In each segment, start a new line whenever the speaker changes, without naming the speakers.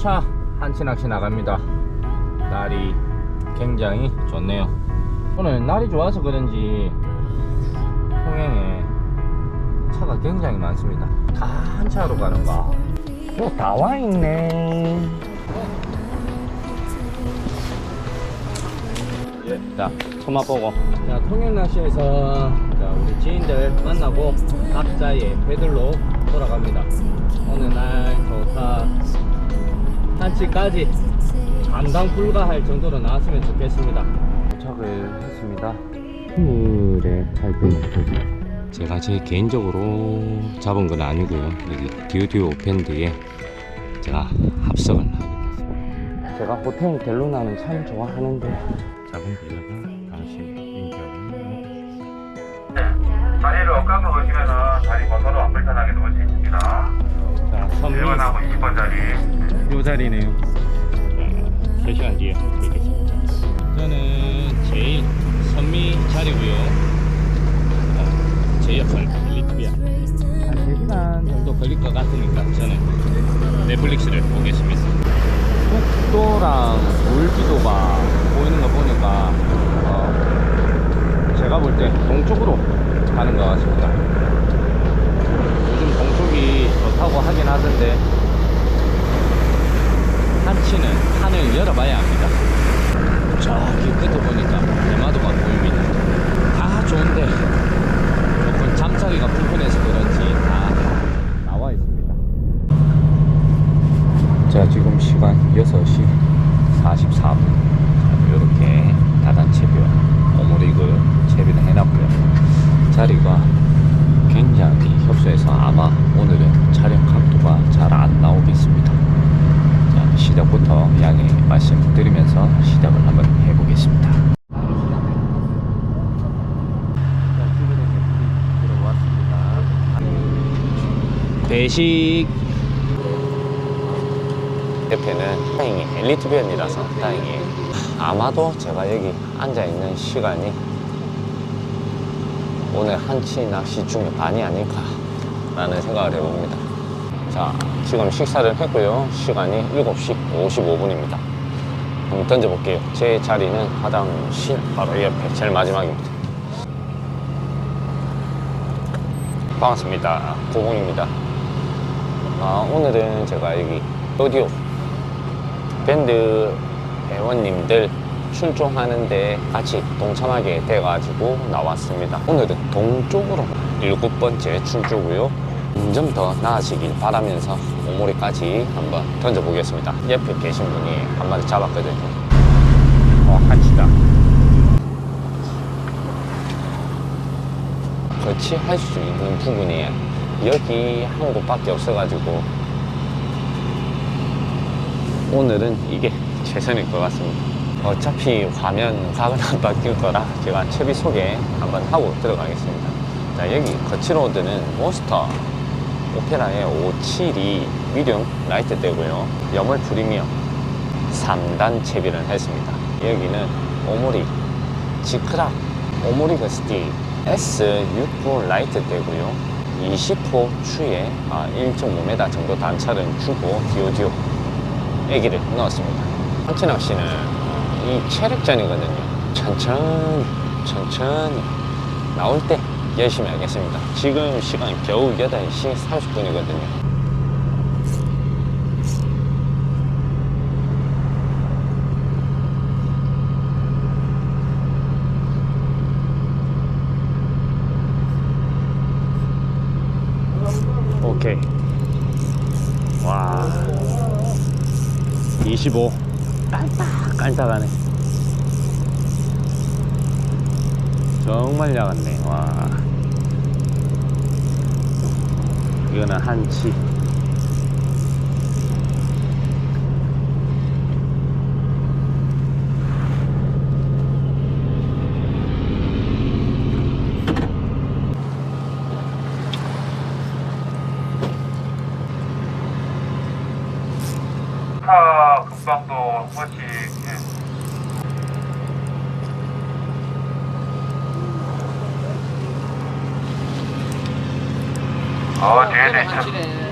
1차 한치 낚시 나갑니다. 날이 굉장히 좋네요. 오늘 날이 좋아서 그런지 통행에 차가 굉장히 많습니다. 다 한 차로 가는가? 또다 와 있네. 자, 토마 보고. 자, 통영 낚시에서 자, 우리 지인들 만나고 각자의 배들로 돌아갑니다. 한치까지 감당 불가할 정도로 나왔으면 좋겠습니다. 도착을 했습니다. 물에 탈변 제가 제 개인적으로 잡은 건 아니고요. 여기 디오디오 밴드에 제가 합석을 하게 됐습니다. 제가 호텔 델루나는 참 좋아하는데 작은 빌라가 당신
다리를 엇감고 보시면은 다리 건너로 안 불편하게 놓을 수 있습니다.
자, 선미
1번하고 20번 자리.
요 자리네요. 3시간 뒤에 뵙겠습니다. 저는 제일 선미 자리고요. 어, 제 역할 리트비아. 한 3시간 정도 걸릴 것 같으니까 저는 넷플릭스를 보겠습니다. 속도랑 물지도가 보이는 거 보니까 어, 제가 볼 때 동쪽으로 가는 것 같습니다. 요즘 동쪽이 좋다고 하긴 하던데 한치는 판을 열어봐야 합니다. 저기 끝에 보니까 대마도가 보입니다. 다 좋은데 조금 잠자기가 불편해서 그런지 다 나와 있습니다. 자 지금 시간 6시 44분 이렇게 다단 채비와 오므리그 채비를 해놨고요. 자리가 굉장히 협소해서 아마 오늘은 촬영 각도가 잘 안 나오겠습니다. 자, 시작부터 양해 말씀드리면서 시작을 한번 해보겠습니다. 배식. 옆에는 다행히 엘리트 변이라서 다행히 아마도 제가 여기 앉아 있는 시간이 오늘 한치 낚시 중에 반이 아닐까 라는 생각을 해봅니다. 자 지금 식사를 했고요. 시간이 7시 55분입니다. 한번 던져볼게요. 제 자리는 화장실 바로 옆에 제일 마지막입니다. 반갑습니다. 고봉입니다. 아, 오늘은 제가 여기 오디오 밴드 회원님들 출종하는데 같이 동참하게 돼가지고 나왔습니다. 오늘은 동쪽으로. 일곱 번째 출조고요. 점점 더 나아지길 바라면서 오모리까지 한번 던져보겠습니다. 옆에 계신 분이 한 마리 잡았거든요. 어, 한치다. 거치할 수 있는 부분이 여기 한 곳밖에 없어가지고 오늘은 이게 최선일 것 같습니다. 어차피 화면 각은 안 바뀔 거라 제가 채비 소개 한번 하고 들어가겠습니다. 자, 여기 거치로드는 몬스터 오페라의 572 미디움 라이트 대고요. 염월 프리미엄 3단 채비를 했습니다. 여기는 오모리 지크락 오모리 거스티 S69 라이트 대고요. 20호 추에 1.5m 정도 단차를 주고 디오디오 애기를 넣었습니다. 한치 낚시는 이 체력전이거든요. 천천히, 천천히 나올 때 열심히 하겠습니다. 지금 시간이 겨우 8시 30분이거든요. 오케이. 와. 25 깔딱 깔딱하네 정말 야갔네 와 이거는 한치.
차 금방도 한번 어, 뒤에 내 차.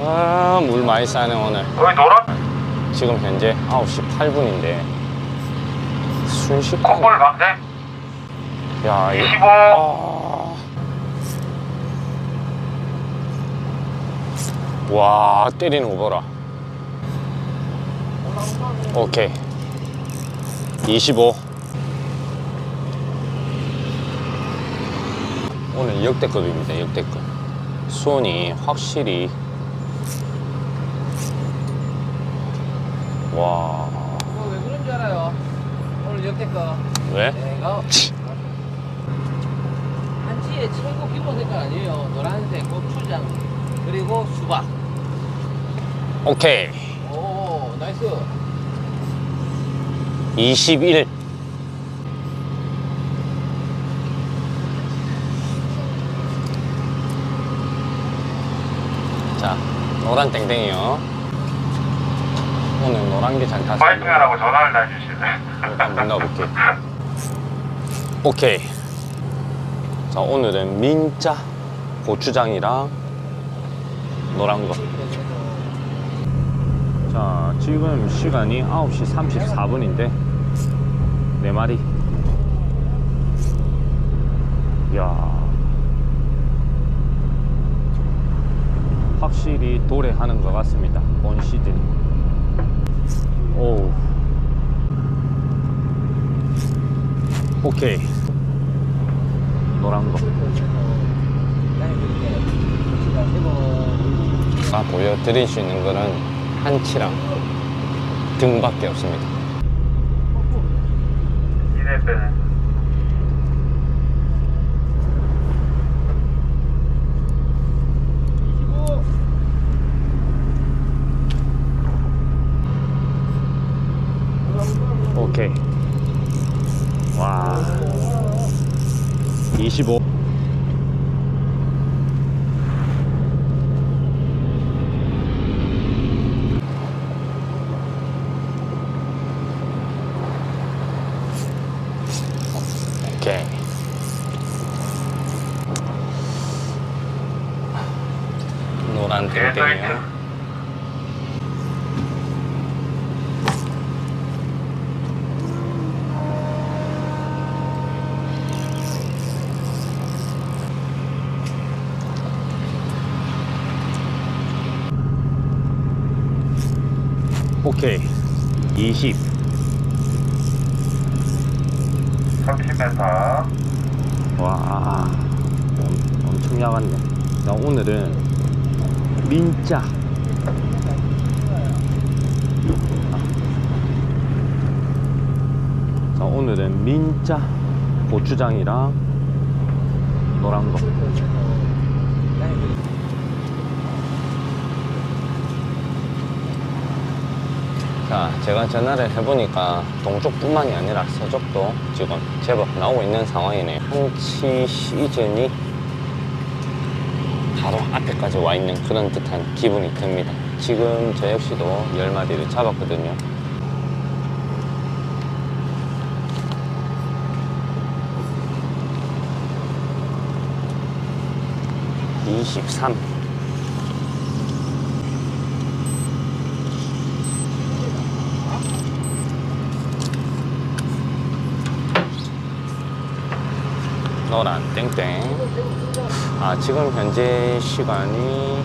아, 물 많이 싸네 오늘.
거기 노란
지금 현재 9시 8분인데. 순식간에.
콩볼 방생
야 이거
25
아. 와 때리는 거 봐라. 오케이. 25 오늘 역대급입니다 역대급 수온이 확실히 와
어, 왜 그런 줄 알아요? 오늘 역대급
왜?
내가 한치의 최고 기본 색깔 아니에요. 노란색, 고추장, 그리고 수박.
오케이
오, 나이스.
21 자, 노란 땡땡이요. 오늘 노란 게 잘 탔어요.
파이팅하라고 전화를 해주실래
일단 문 닫아볼게. 오케이. 자, 오늘은 민자 고추장이랑 노란 거. 자, 지금 시간이 9시 34분인데, 네 마리. 야 확실히 도래하는 것 같습니다. 본 시즌. 오. 오케이. 노란 거. 아, 보여드릴 수 있는 거는 한치랑 등밖에 없습니다.
이네 빼는
오케이. 와. 25. 오케이. 노란 땡땡이요. 오케이. 20.
30m
와. 엄- 엄청 야간네. 자, 오늘은 민자. 자, 오늘은 민자 고추장이랑 노란 거. 자, 제가 전화를 해보니까 동쪽뿐만이 아니라 서쪽도 지금 제법 나오고 있는 상황이네요. 한치 시즌이 바로 앞에까지 와 있는 그런 듯한 기분이 듭니다. 지금 저 역시도 10마리를 잡았거든요. 이십삼. 노란 땡땡. 아, 지금 현재 시간이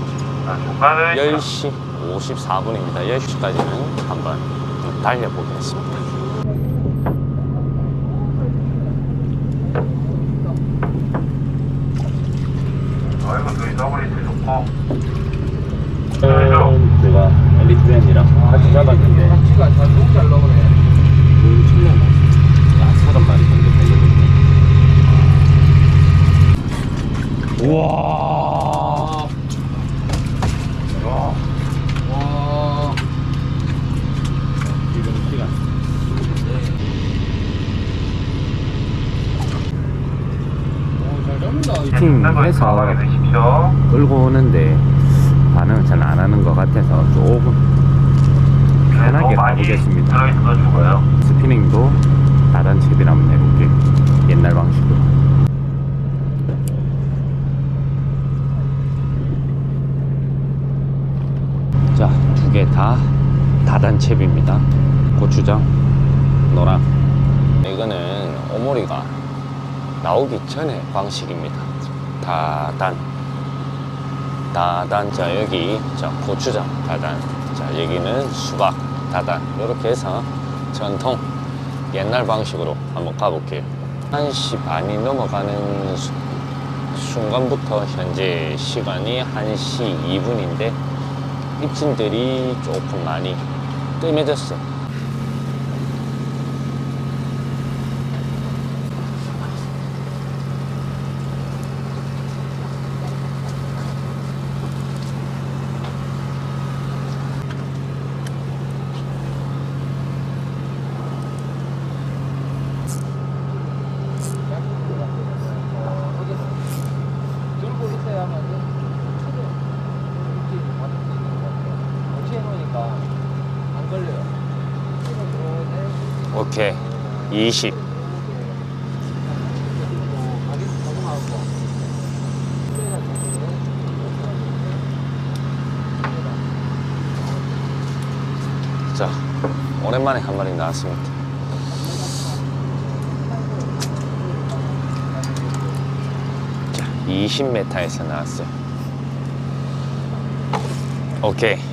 아, 중간에
10시 54분입니다. 10시까지는 한번 달려보겠습니다. 제가 엘리트맨이랑 같이 잡았는데
한치가 잘잘 잘 나오네.
엄청난 야, 서른 마리 정도 되거든요. 우와.
와.
지금 시간.
가방에 드십시오
끌고 오는데 반응을 잘 안 하는 것 같아서 조금 편하게 가보겠습니다. 스피닝도 다른 한번 해볼게. 옛날 방식으로. 자, 두 개 다다 다단채비입니다. 고추장, 노랑. 이거는 오모리가 나오기 전에 방식입니다. 다단. 다단. 자, 여기, 자, 고추장, 다단. 자, 여기는 수박, 다단. 이렇게 해서 전통 옛날 방식으로 한번 가볼게요. 1시 반이 넘어가는 수- 순간부터 현재 시간이 1시 2분인데 입진들이 조금 많이 뜸해졌어.
들고 있어야만 이렇게 받을 수 있는 것 같아요. 어치해 놓으니까 안 걸려요. 치고 들어
오케이. 20.
가격 적응하고
자, 오랜만에 한 마리 나왔습니다. 자, 20m에서 나왔어요. 오케이.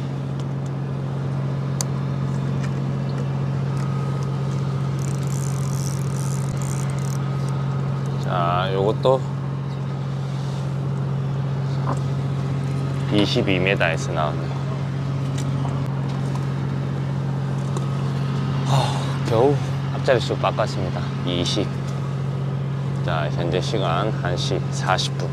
자, 요것도 22m에서 나왔네요. 겨우 앞자리 수 바꿨습니다. 20. 자, 현재 시간 1시 40분.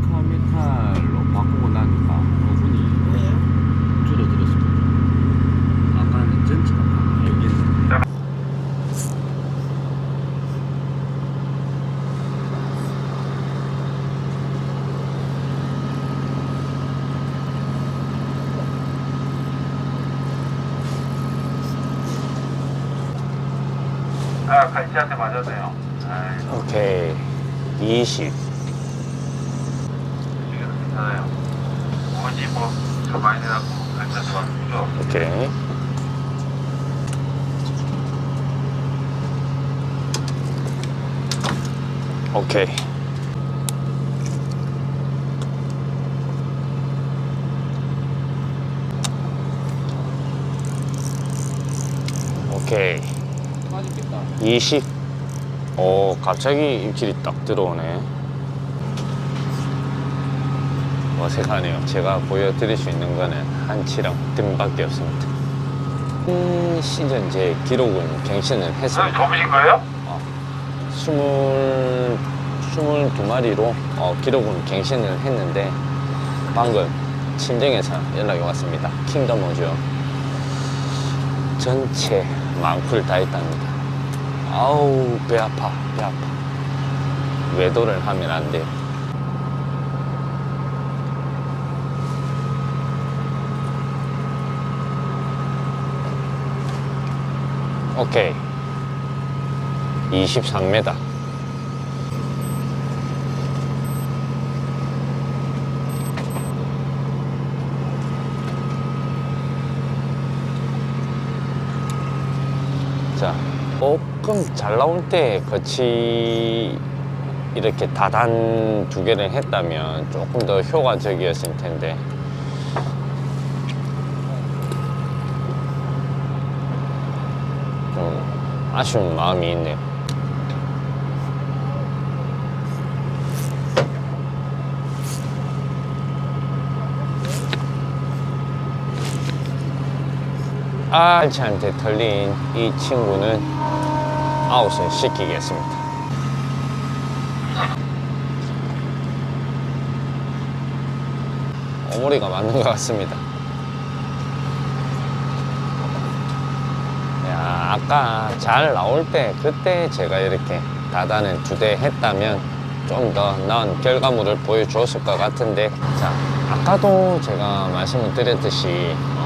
카메탈로 바꾸고 나니까 5분이 줄어들었습니다. 아까는 전체가 다 여기는.
아, 갈치한테 맞았네요. 아이,
오케이. 20.
지금 괜찮아요. 뭐지, 뭐, 저 많이 갈치한테 맞았죠.
오케이. 오케이. 오케이.
빠지겠다.
20. 오, 갑자기 입질이 딱 들어오네. 어색하네요. 제가 보여드릴 수 있는 거는 한치랑 등밖에 없습니다. 음, 시즌 제 기록은 갱신을 했어요.
접으신 거예요?
스물, 스물두 마리로 어, 기록은 갱신을 했는데 방금 친정에서 연락이 왔습니다. 킹덤 오죠. 전체 망풀 다 했답니다. 아우 배 아파 배 아파. 외도를 하면 안 돼요. 오케이. 23m. 자, 조금 잘 나올 때 같이 이렇게 다단 두 개를 했다면 조금 더 효과적이었을 텐데. 좀 아쉬운 마음이 있네요. 알치한테 털린 이 친구는 아웃을 시키겠습니다. 오모리가 맞는 것 같습니다. 야, 아까 잘 나올 때 그때 제가 이렇게 다단을 두 대 했다면 좀 더 나은 결과물을 보여주었을 것 같은데 자 아까도 제가 말씀을 드렸듯이 어,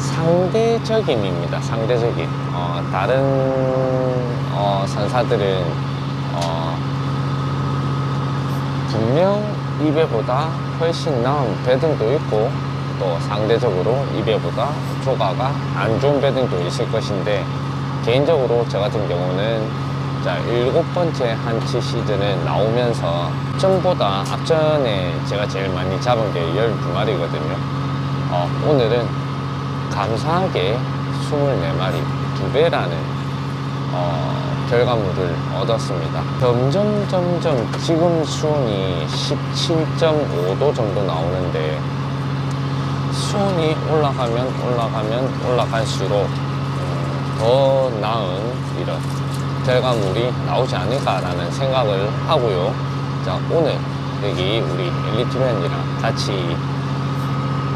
상대적임입니다 상대적임 어, 다른 어, 선사들은 어, 분명 입에보다 훨씬 나은 배등도 있고 또 상대적으로 이 배보다 조가가 안 좋은 배들도 있을 것인데 개인적으로 저 같은 경우는 자 일곱 번째 한치 시즌에 나오면서 전보다 앞전에 제가 제일 많이 잡은 게 12마리거든요. 어, 오늘은 감사하게 24마리, 두 배라는 어, 결과물을 얻었습니다. 점점 점점 지금 수온이 17.5도 정도 나오는데 수온이 올라가면 올라가면 올라갈수록 음, 더 나은 이런 결과물이 나오지 않을까라는 생각을 하고요. 자 오늘 여기 우리 엘리트맨이랑 같이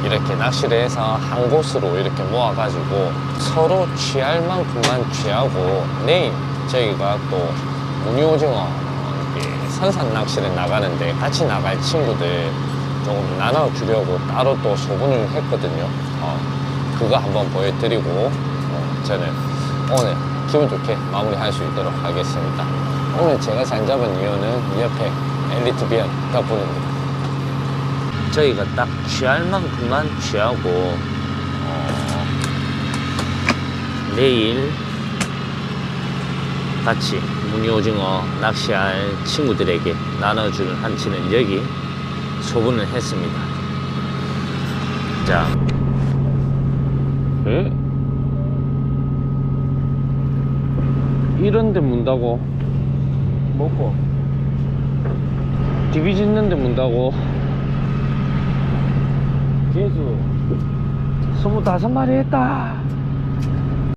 이렇게 낚시를 해서 한 곳으로 이렇게 모아가지고 서로 취할 만큼만 취하고 내일 저희가 또 무늬오징어 선산 낚시를 나가는데 같이 나갈 친구들 조금 나눠주려고 따로 또 소분을 했거든요. 어, 그거 한번 보여드리고 어, 저는 오늘 기분 좋게 마무리할 수 있도록 하겠습니다. 오늘 제가 잘 잡은 이유는 옆에 엘리트 비언 덕분입니다. 저희가 딱 취할 만큼만 취하고 어, 내일 같이 무늬오징어 낚시할 친구들에게 나눠줄 한치는 여기 소분을 했습니다. 자, 에? 이런데 문다고
먹고.
디비 짓는데 문다고
개수.
스물다섯 마리 했다.